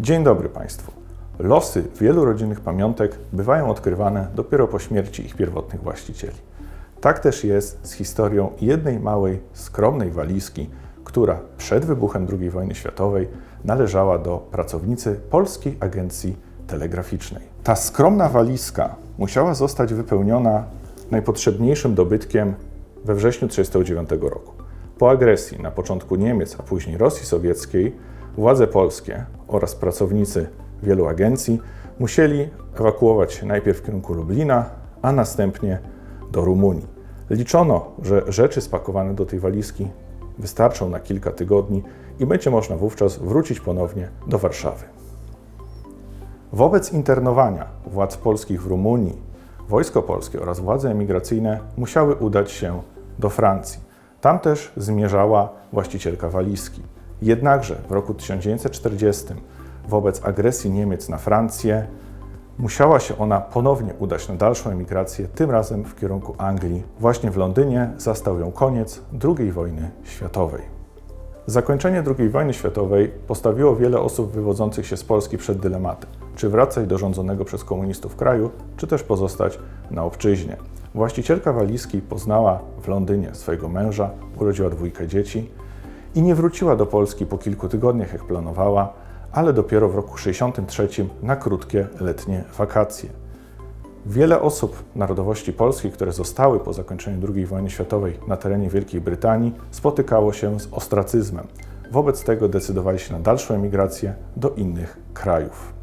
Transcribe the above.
Dzień dobry Państwu. Losy wielu rodzinnych pamiątek bywają odkrywane dopiero po śmierci ich pierwotnych właścicieli. Tak też jest z historią jednej małej, skromnej walizki, która przed wybuchem II wojny światowej należała do pracownicy Polskiej Agencji Telegraficznej. Ta skromna walizka musiała zostać wypełniona najpotrzebniejszym dobytkiem we wrześniu 1939 roku. Po agresji na początku Niemiec, a później Rosji Sowieckiej, władze polskie oraz pracownicy wielu agencji musieli ewakuować się najpierw w kierunku Lublina, a następnie do Rumunii. Liczono, że rzeczy spakowane do tej walizki wystarczą na kilka tygodni i będzie można wówczas wrócić ponownie do Warszawy. Wobec internowania władz polskich w Rumunii, wojsko polskie oraz władze emigracyjne musiały udać się do Francji. Tam też zmierzała właścicielka walizki. Jednakże w roku 1940 wobec agresji Niemiec na Francję musiała się ona ponownie udać na dalszą emigrację, tym razem w kierunku Anglii. Właśnie w Londynie zastał ją koniec II wojny światowej. Zakończenie II wojny światowej postawiło wiele osób wywodzących się z Polski przed dylematem, czy wracać do rządzonego przez komunistów kraju, czy też pozostać na obczyźnie. Właścicielka walizki poznała w Londynie swojego męża, urodziła dwójkę dzieci i nie wróciła do Polski po kilku tygodniach, jak planowała, ale dopiero w roku 63 na krótkie letnie wakacje. Wiele osób narodowości polskiej, które zostały po zakończeniu II wojny światowej na terenie Wielkiej Brytanii, spotykało się z ostracyzmem. Wobec tego decydowali się na dalszą emigrację do innych krajów.